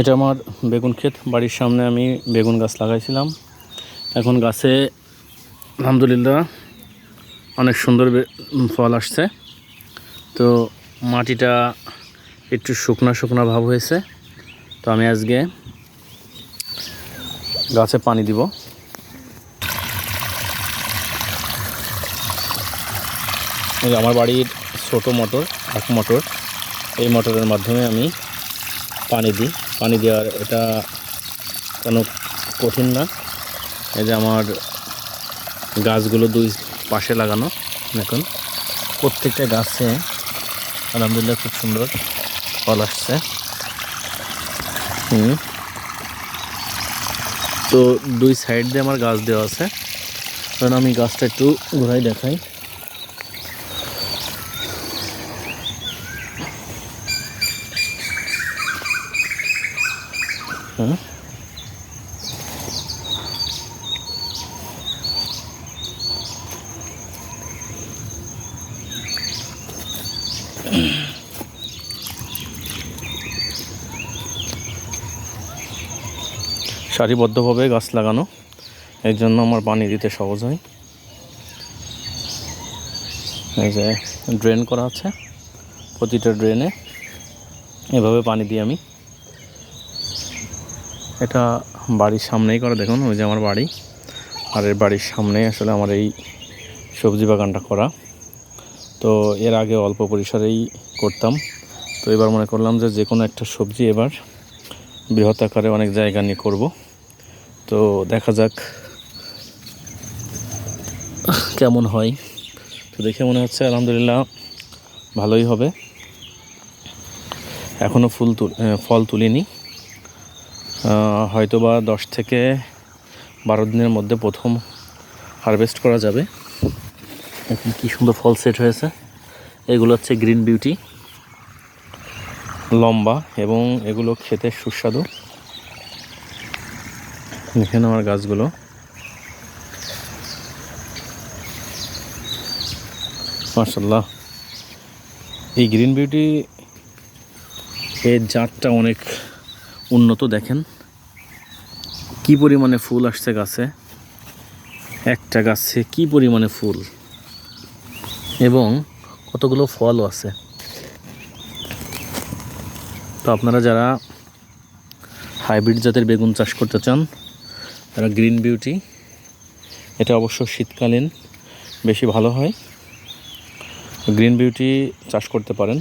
এটা আমার বেগুন ক্ষেত। বাড়ির সামনে আমি বেগুন গাছ লাগাইছিলাম। এখন গাছে, আলহামদুলিল্লাহ, অনেক সুন্দর ফল আসছে। তো মাটিটা একটু শুকনা শুকনা ভাব হয়েছে। তো আমি আজকে গাছে পানি দিব। আমার বাড়ির ছোট মোটর, এক মোটর, এই মোটরের মাধ্যমে আমি পানি দিই। পানি দেওয়ার, এটা কোনো কঠিন না। এই যে আমার গাছগুলো দুই পাশে লাগানো, দেখুন। প্রত্যেকটা গাছে আলহামদুলিল্লাহ খুব সুন্দর ফল আসছে। হুম। তো দুই সাইড দিয়ে আমার গাছ দেওয়া আছে। কারণ আমি গাছটা একটু ঘুরাই দেখাই। সারিবদ্ধভাবে গাছ লাগানো। এর জন্য আমার পানি দিতে সহজ হয়। এই যে ড্রেন করা আছে। প্রতিটা ড্রেনে এভাবে পানি দিই আমি। এটা বাড়ির সামনেই করা, দেখুন, ওই যে আমার বাড়ি। আর এর বাড়ির সামনেই আসলে আমার এই সবজি বাগানটা করা। তো এর আগে অল্প পরিসরেই করতাম। তো এবার মনে করলাম যে যে কোনো একটা সবজি এবার বৃহৎ আকারে অনেক জায়গা নিয়ে করব। তো দেখা যাক কেমন হয়। তো দেখে মনে হচ্ছে আলহামদুলিল্লাহ ভালোই হবে। এখনও ফুল তুল ফল তুলিনি। হয়তো বা দশ থেকে বারো দিনের মধ্যে প্রথম হারভেস্ট করা যাবে। এখন কী সুন্দর ফল সেট হয়েছে। এগুলো হচ্ছে গ্রিন বিউটি, লম্বা এবং এগুলো খেতে সুস্বাদু। এখানে আমার গাছগুলো। মার্শাল্লাহ এই গ্রিন বিউটি এর জাতটা অনেক উন্নত, দেখেন। কি পরিমাণে ফুল আসছে গাছে? একটা গাছে কি পরিমাণে ফুল? এবং কতগুলো ফলও আছে। তো আপনারা যারা হাইব্রিড জাতের বেগুন চাষ করতে চান, তারা গ্রিন বিউটি, এটা অবশ্য শীতকালীন, বেশি ভালো হয়। গ্রিন বিউটি চাষ করতে পারেন।